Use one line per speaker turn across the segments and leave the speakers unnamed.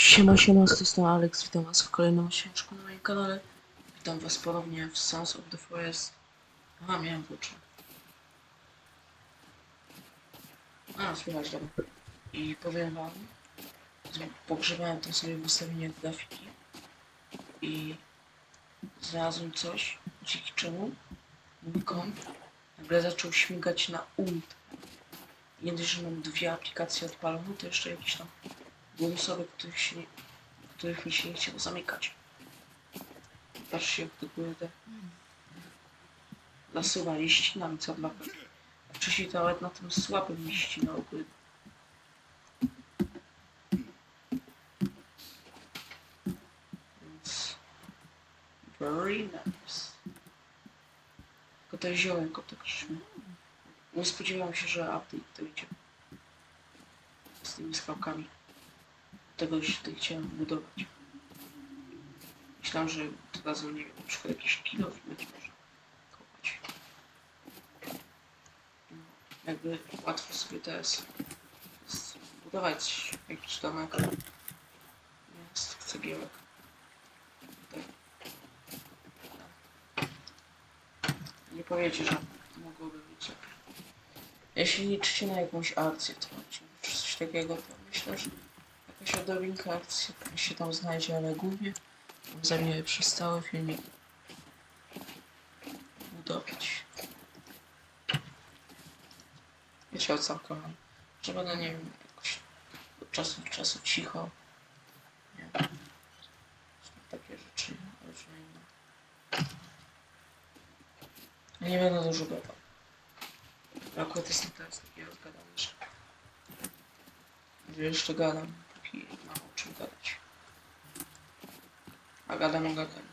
Siema, siema, z tej strony Alex, witam was w kolejnym odcinku na moim kanale. Witam was ponownie w Sons of the Forest. Aha, miałem włóczę. A, słychać dobra. I powiem wam, pogrzebałem tam sobie w ustawieniach grafiki i znalazłem coś, dzięki czemu mój komp nagle zaczął śmigać na ult. Nie dość, że mam dwie aplikacje odpalone, to jeszcze jakieś tam bonusowe, których, się których mi się nie chciało zamykać. Patrzcie jak to kurde nasuwa i ścina mi co dwa Wcześniej nawet na tym słabym ścinał kurde. Więc... Very nice. Tylko to ziołeko tak szmy. Nie spodziewałem się, że update to idzie. Z tymi skałkami. Tego tutaj chciałem budować. Myślałem, że teraz nie wiem, na przykład jakiś kilo być może kopać. No, Jakby łatwo sobie teraz zbudować jakiś domek. Z cegiełek. Tutaj. Nie powiecie, że mogłoby być lepiej. Jeśli liczycie na jakąś akcję, to czy coś takiego, to myślę, że jakaś odrobinka akcji się tam znajdzie, ale głównie zajmie przez cały filmik budować. Wiecie o co kocham? Że będę, nie wiem, jakoś od czasu do czasu cicho. Nie wiem. Takie rzeczy różne inne. Ja nie będę dużo gadał. Akurat jestem teraz taki rozgadany, że jeszcze gadam, póki mam o czym gadać. A gadam o gadaniu.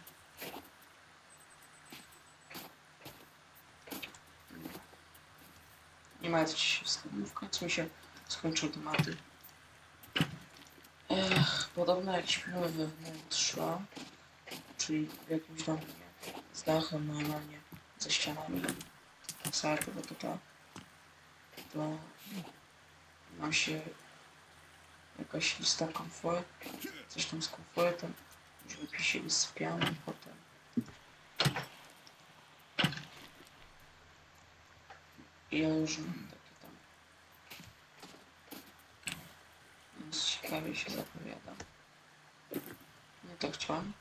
Nie martwcie się, w- w końcu mi się skończyły tematy. Ech, podobno jakieś filmy we wnętrza, czyli w jakimś nie? Z dachem normalnie, ze ścianami. Całe tego to, to nam się jakaś lista komfort, coś tam z komfortem, żeby pisili sypialni potem. I ja już mam takie tam. Więc ciekawie się zapowiada. Nie to chciałam.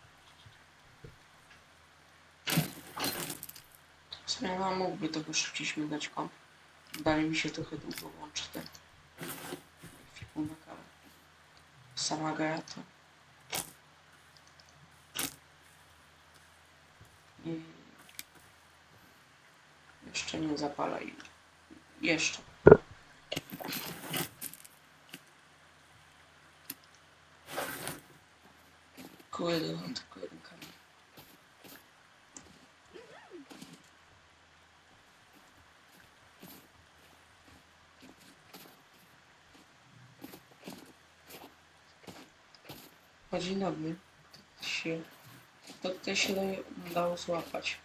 No, mógłby tego szybciej śmigać komp. Dalej mi się trochę długo łączy ten fiku na kawę. Sama Gata. I jeszcze nie zapala i jeszcze. Kurde, mam tylko jeden kamień. Dzień dobry. Się, to tutaj się dało złapać.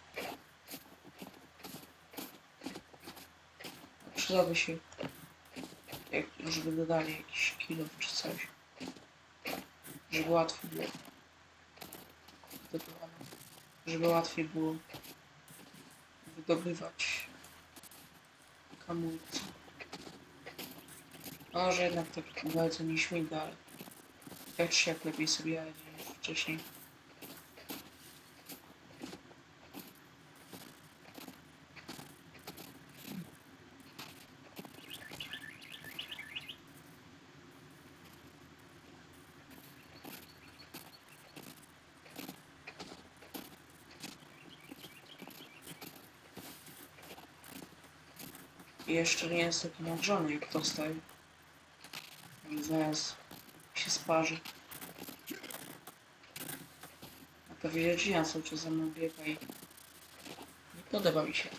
Przydałoby się, jak, żeby dodali jakiś kilo czy coś. Żeby łatwiej było. Żeby łatwiej było wydobywać kamulce. No, może jednak tak bardzo nie śmiga, ale tak czy jak lepiej sobie radzi niż wcześniej. Jeszcze nie jest taki jak to. Zaraz się sparzy. A ta wierzchnia cały czas za mną biega i nie podoba mi się to.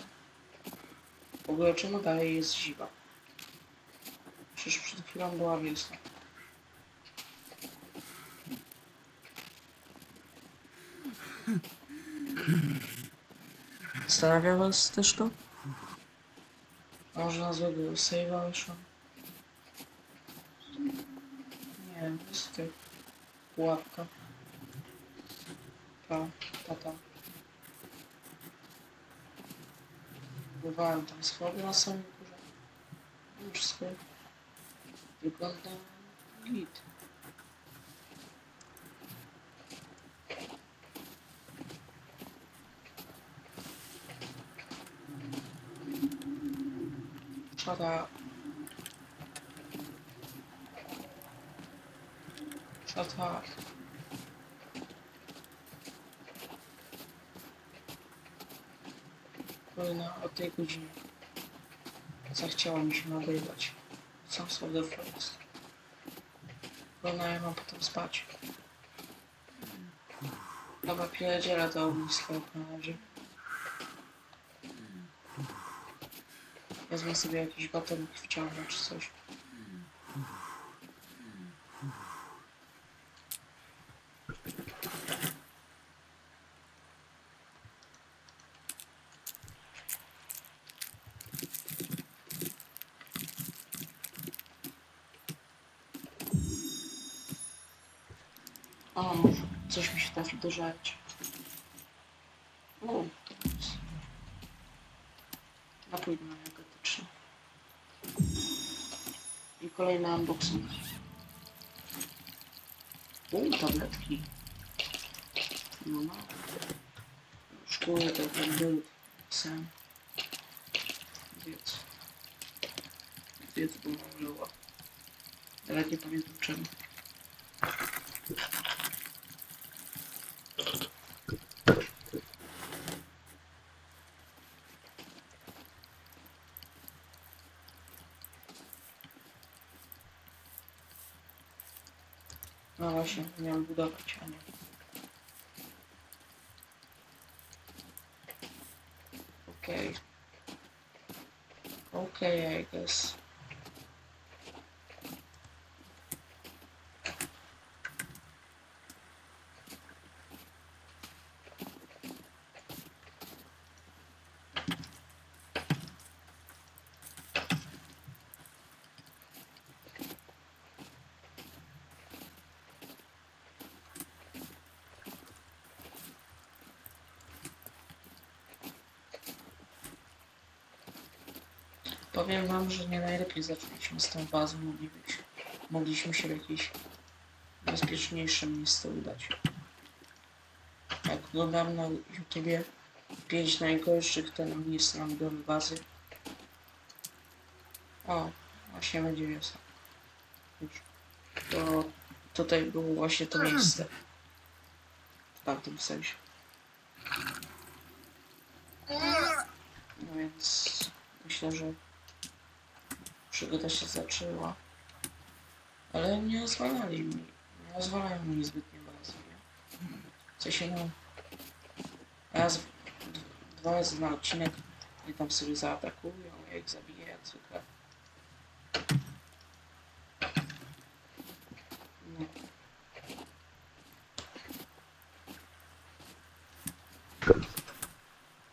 W ogóle czemu dalej jest zima? Przecież przed chwilą była wiosna. Zastanawia was też to? Może na złego save'a wyszło? Nie wiem, niestety. Pułapka. Ta, ta, ta. Pływałem tam schody na samym górze. Wszystko wygląda git. Shut Shut up. Kolejna o tej godzinie. Zachciało mi się nagrywać. Sam sobie Forest. Kolejna ja mam potem spać. Dobra, pierdziela to ognisko na razie. Wezmę sobie jakiś batonik wciągnę czy coś. O, coś mi się trafi do jest napój energetyczny. I kolejny unboxing. U, tabletki. No, no. Szkołę to tam był sen. Wiedz. Wiedz, bo mam żyła. Nawet nie pamiętam czemu. Właśnie, miałem budować, a nie. Okej. Okej, I guess. Powiem wam, że nie najlepiej zaczęliśmy z tą bazą. Mogli być, mogliśmy się w jakieś bezpieczniejsze miejsce udać. Jak oglądam na YouTubie 5 najgorszych ten miejsc na budowy bazy. O, właśnie będzie wiosna. To tutaj było właśnie to miejsce. W tamtym sensie. No więc myślę, że przygoda się zaczęła. Ale nie rozwalali mi. Nie rozwalają mi zbytnio bazy, nie? Co się no... Raz, dwa razy na odcinek mnie tam sobie zaatakują, ja ich zabiję jak zwykle. No.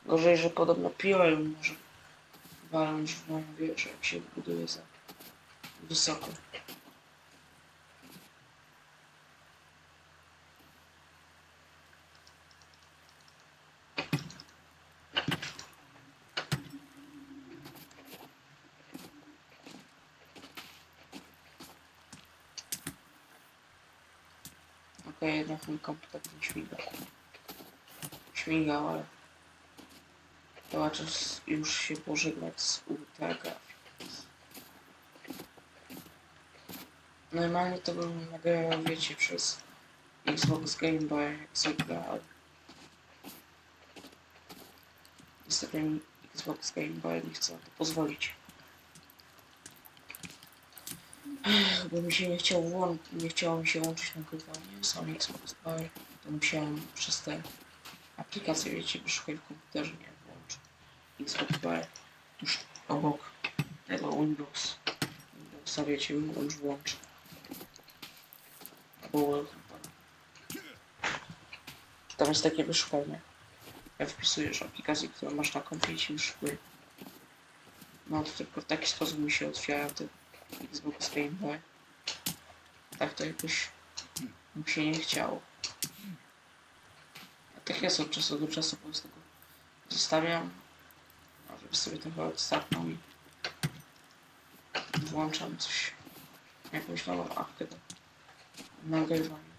Gorzej, że podobno piorą może waląc w moją wieżę, jak się buduje za wysoko. Okej, jednak mój komputer nie śmiga. Śmigał, ale chyba czas już się pożegnać z ultragrafii. Normalnie to bym nagrywał, wiecie, przez Xbox Game Boy, jak ale niestety Xbox Game Boy nie chce na to pozwolić. Bo mi się nie chciało włączyć, nie chciało mi się łączyć nagrywanie, sam Xbox Boy, to musiałem przez te aplikacje, wiecie, wyszukać w komputerze, nie Xbox Boy tuż obok tego Windows. Windowsa, wiecie, włącz, włącz. Albo welcome Pan. Tam jest takie wyszukanie. Jak wpisujesz aplikację, którą masz na i ci wyszukuje. No to tylko w taki sposób mi się otwiera ten Xbox Game Boy. Tak to jakoś mi się nie chciało. A tak jest od czasu do czasu po prostu go zostawiam, sobie trochę odstartnął i włączam coś, jakąś nową apkę do nagrywania.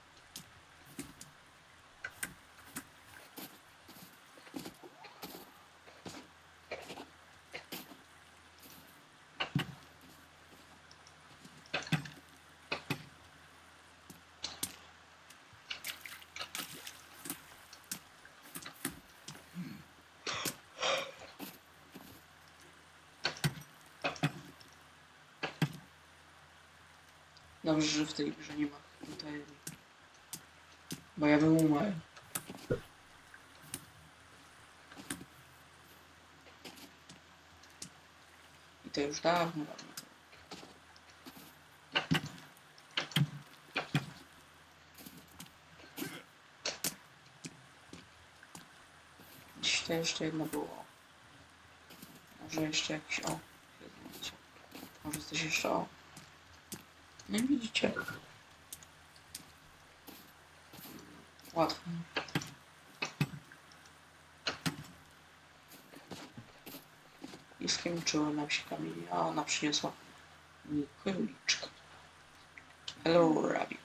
Dobrze, że w tej grze nie ma tutaj. Bo ja bym umarł. I to już dawno, dawno. To jeszcze jedno było. Może jeszcze jakiś o. Może coś jeszcze o. No widzicie. Łatwo. I skończyła nam się kamienie, a ona przyniosła mi króliczka. Hello, rabbit.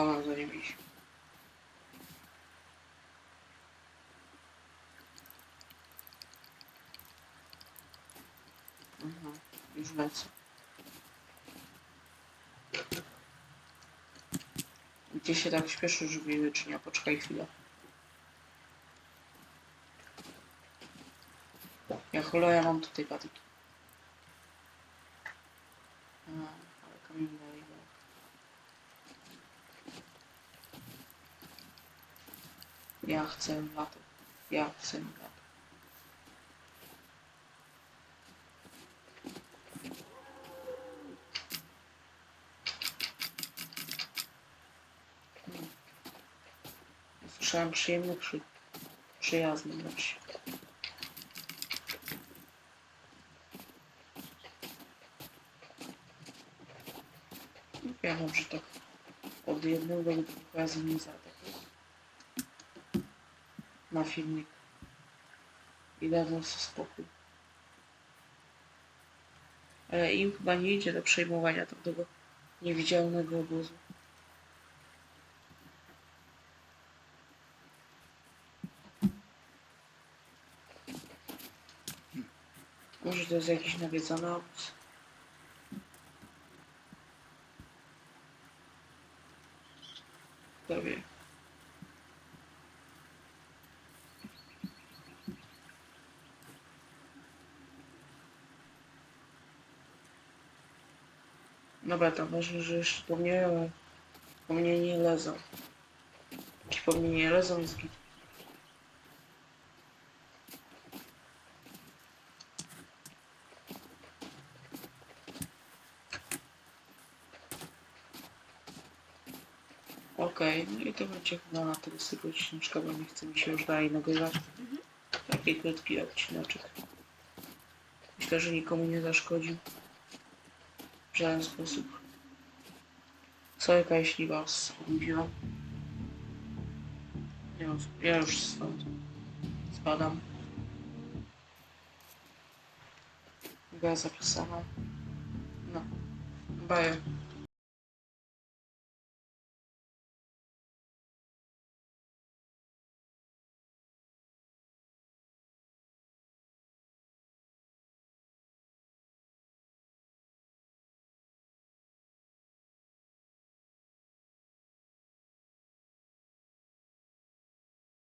Ona za nim iść. Mhm, już lecę. Gdzie się tak śpieszy, je wyczynia? Poczekaj chwilę. Ja chulo, ja mam tutaj patyki. A, ale kamień dalej. dalej. Ja chcę lato. Ja chcę lato. Słyszałem przyjemny przy... przyjazny. Ja wiem, że tak od jednego do dwóch razy nie zaatakuję na filmik i dadzą sobie spokój. Ale im chyba nie idzie do przejmowania tamtego niewidzialnego obozu. Może to jest jakiś nawiedzony obóz? Kto wie. Dobra, to ważne, że jeszcze po mnie, po mnie nie lezą. Jeśli po mnie nie lezą, jest git. Okej, no i to będzie chyba na z tego odcineczka, bo nie chce mi się już dalej nagrywać. Taki krótki odcineczek. Myślę, że nikomu nie zaszkodził w żaden sposób. Sorka, jeśli was obudziłam. Ja już, stąd spadam. Gra zapisana. No. Baję.